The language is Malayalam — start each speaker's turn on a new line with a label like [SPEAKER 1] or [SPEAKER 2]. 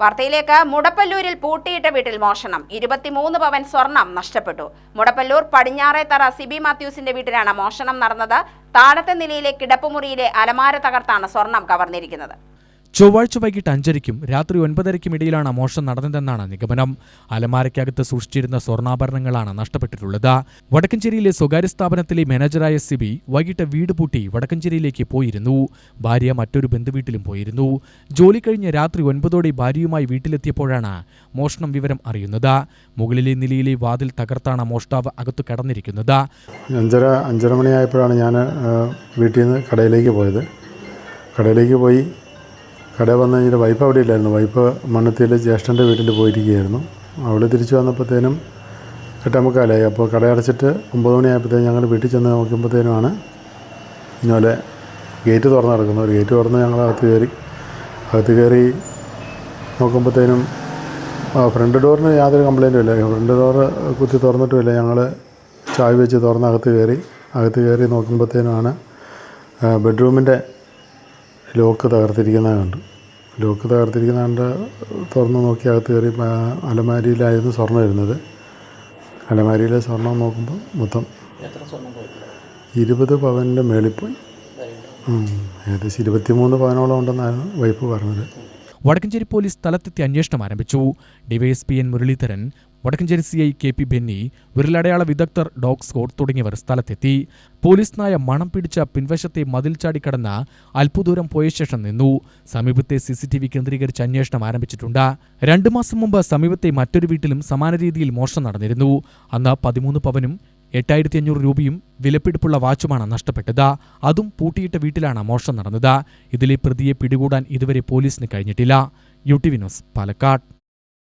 [SPEAKER 1] വാർത്തയിലേക്ക് മുടപ്പല്ലൂരിൽ പൂട്ടിയിട്ട വീട്ടിൽ മോഷണം. ഇരുപത്തിമൂന്ന് പവൻ സ്വർണം നഷ്ടപ്പെട്ടു. മുടപ്പല്ലൂർ പടിഞ്ഞാറേത്തറ സിബി മാത്യൂസിന്റെ വീട്ടിലാണ് മോഷണം നടന്നത്. താഴത്തെ നിലയിലെ കിടപ്പുമുറിയിലെ അലമാര തകർത്താണ് സ്വർണം കവർന്നിരിക്കുന്നത്.
[SPEAKER 2] ചൊവ്വാഴ്ച വൈകിട്ട് അഞ്ചരയ്ക്കും രാത്രി ഒൻപതരയ്ക്കും ഇടയിലാണ് മോഷണം നടന്നതെന്നാണ് നിഗമനം. അലമാരയ്ക്കകത്ത് സൂക്ഷിച്ചിരുന്ന സ്വർണാഭരണങ്ങളാണ് നഷ്ടപ്പെട്ടിട്ടുള്ളത്. വടക്കഞ്ചേരിയിലെ സ്വകാര്യ സ്ഥാപനത്തിലെ മാനേജറായ സിബി വൈകിട്ട് വീട് പൂട്ടി വടക്കഞ്ചേരിയിലേക്ക് പോയിരുന്നു. ഭാര്യ മറ്റൊരു ബന്ധുവീട്ടിലും പോയിരുന്നു. ജോലി കഴിഞ്ഞ് രാത്രി ഒൻപതോടെ ഭാര്യയുമായി വീട്ടിലെത്തിയപ്പോഴാണ് മോഷണം വിവരം അറിയുന്നത്. മുകളിലെ നിലയിലെ വാതിൽ തകർത്താണ് മോഷ്ടാവ് അകത്തു കടന്നിരിക്കുന്നത്.
[SPEAKER 3] അഞ്ചര അഞ്ചര മണിയായപ്പോഴാണ് ഞാൻ വീട്ടിൽ നിന്ന് കടയിലേക്ക് പോയത്. കടയിലേക്ക് പോയി കടയിൽ വന്നു കഴിഞ്ഞിട്ട് വൈഫ് അവിടെ ഇല്ലായിരുന്നു. വൈപ്പ് മണ്ണത്തിയിൽ ജ്യേഷ്ഠന്റെ വീട്ടിൽ പോയിരിക്കുകയായിരുന്നു. അവൾ തിരിച്ചു വന്നപ്പോഴത്തേനും എട്ടേമുക്കാലായി അപ്പോൾ കട അടച്ചിട്ട് ഒമ്പത് മണിയായപ്പോഴത്തേനും ഞങ്ങൾ വീട്ടിൽ ചെന്ന് നോക്കുമ്പോഴത്തേനുമാണ് ഇന്നലെ ഗേറ്റ് തുറന്ന് കിടക്കുന്നത് ഗേറ്റ് തുറന്ന് ഞങ്ങൾ അകത്ത് കയറി. അകത്ത് കയറി നോക്കുമ്പോഴത്തേനും ഫ്രണ്ട് ഡോറിന് യാതൊരു കംപ്ലൈന്റും ഇല്ല. ഫ്രണ്ട് ഡോറ് കുത്തി തുറന്നിട്ടുമില്ല ഞങ്ങൾ ചായ വെച്ച് തുറന്ന് അകത്ത് കയറി. അകത്ത് കയറി നോക്കുമ്പോഴത്തേനുമാണ് ബെഡ്റൂമിന്റെ ലോക്ക് തകർത്തിരിക്കുന്നത് കണ്ടു. ലോക്ക് തകർത്തിരിക്കുന്ന കണ്ട് തുറന്ന് നോക്കി അകത്ത് കയറി അലമാരിയിലായിരുന്നു സ്വർണം ഇരുന്നത് അലമാരിയിലെ സ്വർണം നോക്കുമ്പോൾ മൊത്തം ഇരുപത് പവന്റെ മേളിൽ പോയി. ഉം, ഏകദേശം ഇരുപത്തിമൂന്ന് പവനോളം ഉണ്ടെന്നാണ് വൈഫ് പറഞ്ഞത്.
[SPEAKER 2] വടക്കഞ്ചേരി പോലീസ് സ്ഥലത്തെത്തി അന്വേഷണം ആരംഭിച്ചു. DYSP N Muraleedharan Vadakkanchery C I K P Benny വിരലടയാള വിദഗ്ധർ ഡോഗ് സ്കോഡ് തുടങ്ങിയവർ സ്ഥലത്തെത്തി. പോലീസ് നായ മണം പിടിച്ച പിൻവശത്തെ മതിൽ ചാടിക്കടന്ന് അല്പദൂരം പോയ ശേഷം നിന്നു. സമീപത്തെ സി സി ടി വി കേന്ദ്രീകരിച്ച് അന്വേഷണം ആരംഭിച്ചിട്ടുണ്ട്. രണ്ടു മാസം മുമ്പ് സമീപത്തെ മറ്റൊരു വീട്ടിലും സമാന രീതിയിൽ മോഷണം നടന്നിരുന്നു. അന്ന് പതിമൂന്ന് പവനും എട്ടായിരത്തി അഞ്ഞൂറ് രൂപയും വിലപ്പിടിപ്പുള്ള വാച്ചുമാണ് നഷ്ടപ്പെട്ടത്. അതും പൂട്ടിയിട്ട വീട്ടിലാണ് മോഷണം നടന്നത്. ഇതിലെ പ്രതിയെ പിടികൂടാൻ ഇതുവരെ പോലീസിന് കഴിഞ്ഞിട്ടില്ല. U T Vinos Palakkad.